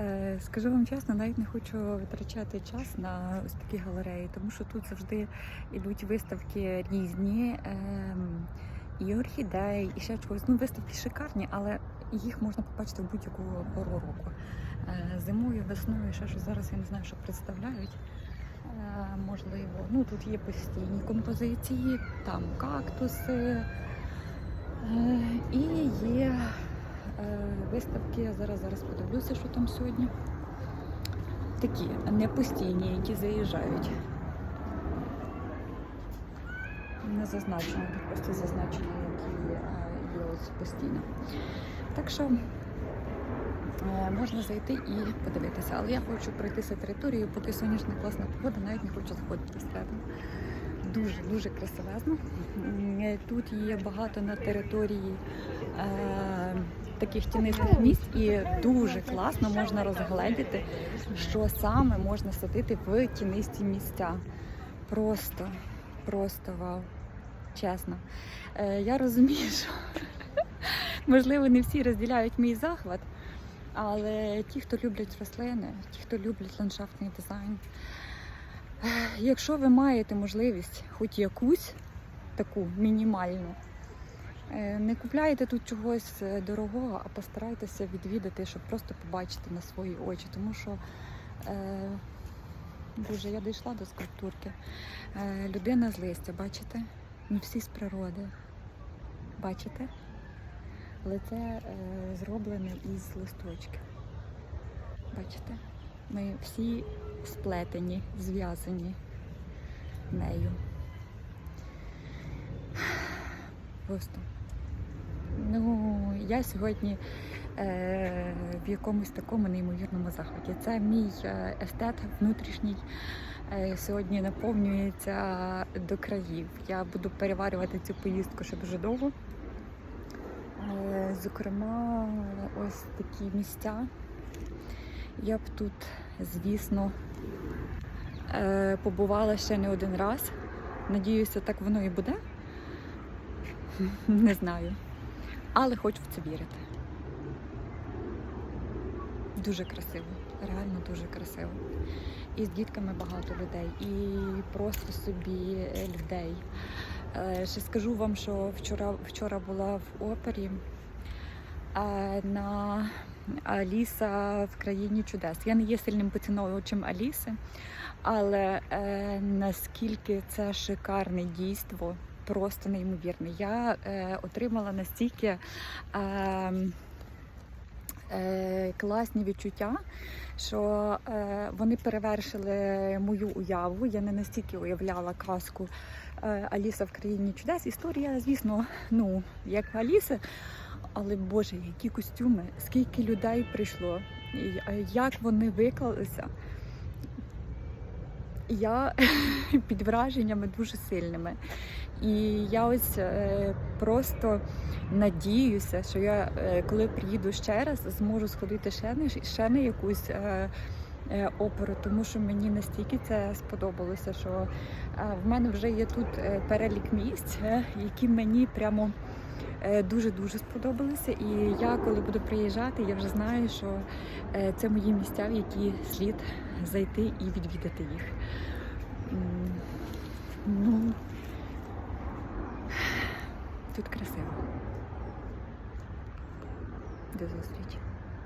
Е, Скажу вам чесно, навіть не хочу витрачати час на ось такі галереї, тому що тут завжди йдуть виставки різні. ем, І орхідей, і ще чогось. Ну, виставки шикарні, але їх можна побачити в будь-яку пору року. Е, Зимою, весною, ще щось зараз я не знаю, що представляють. Е, Можливо, ну тут є постійні композиції, там кактуси. І є виставки. Я зараз зараз подивлюся, що там сьогодні. Такі не постійні, які заїжджають. Не зазначено, просто зазначено, які е, є ось постійно. Так що е, можна зайти і подивитися. Але я хочу пройтися територією, поки сонячна класна погода, навіть не хочу заходити всередину. Дуже дуже красивезно. Е, Тут є багато на території е, таких тінистих місць, і дуже класно можна розгледіти, що саме можна садити в тінисті місця. Просто, просто вау. Чесно. Е, я розумію, що можливо не всі розділяють мій захват, але ті, хто люблять рослини, ті, хто люблять ландшафтний дизайн, якщо ви маєте можливість хоч якусь таку мінімальну, е, не купляйте тут чогось е, дорогого, а постарайтеся відвідати, щоб просто побачити на свої очі. Тому що е, Боже, я дійшла до скульптурки. Е, людина з листя, бачите? Ми всі з природи. Бачите? Лице е, зроблене із листочків. Bачите? Ми всі сплетені, зв'язані нею. Просто. Ну, я сьогодні е, в якомусь такому неймовірному захваті. Це мій е, естет внутрішній. Е, сьогодні наповнюється до країв. Я буду переварювати цю поїздку ще дуже довго. Е, Зокрема, ось такі місця. Я б тут, звісно, е, побувала ще не один раз. Надіюся, так воно і буде. Не знаю. Але хочу в це вірити. Дуже красиво, реально дуже красиво. І з дітками багато людей, і просто собі е, людей. Е, Ще скажу вам, що вчора, вчора була в опері на Аліса в країні чудес. Я не є сильним поціновувачем Аліси, але е, наскільки це шикарне дійство, просто неймовірне. Я е, отримала настільки. Е, е, класні відчуття, що е, вони перевершили мою уяву. Я не настільки уявляла казку е, Аліса в країні чудес. Історія, звісно, ну як Аліси. Але Боже, які костюми, скільки людей прийшло, як вони виклалися. Я під враженнями дуже сильними. І я ось е, просто надіюся, що я, е, коли приїду ще раз, зможу сходити ще на ще на якусь е, оперу, тому що мені настільки це сподобалося, що в мене вже є тут перелік місць, які мені прямо дуже-дуже сподобалися. І я, коли буду приїжджати, я вже знаю, що е, це мої місця, в які слід зайти і відвідати їх. Ну, тут красиво. До зустрічі.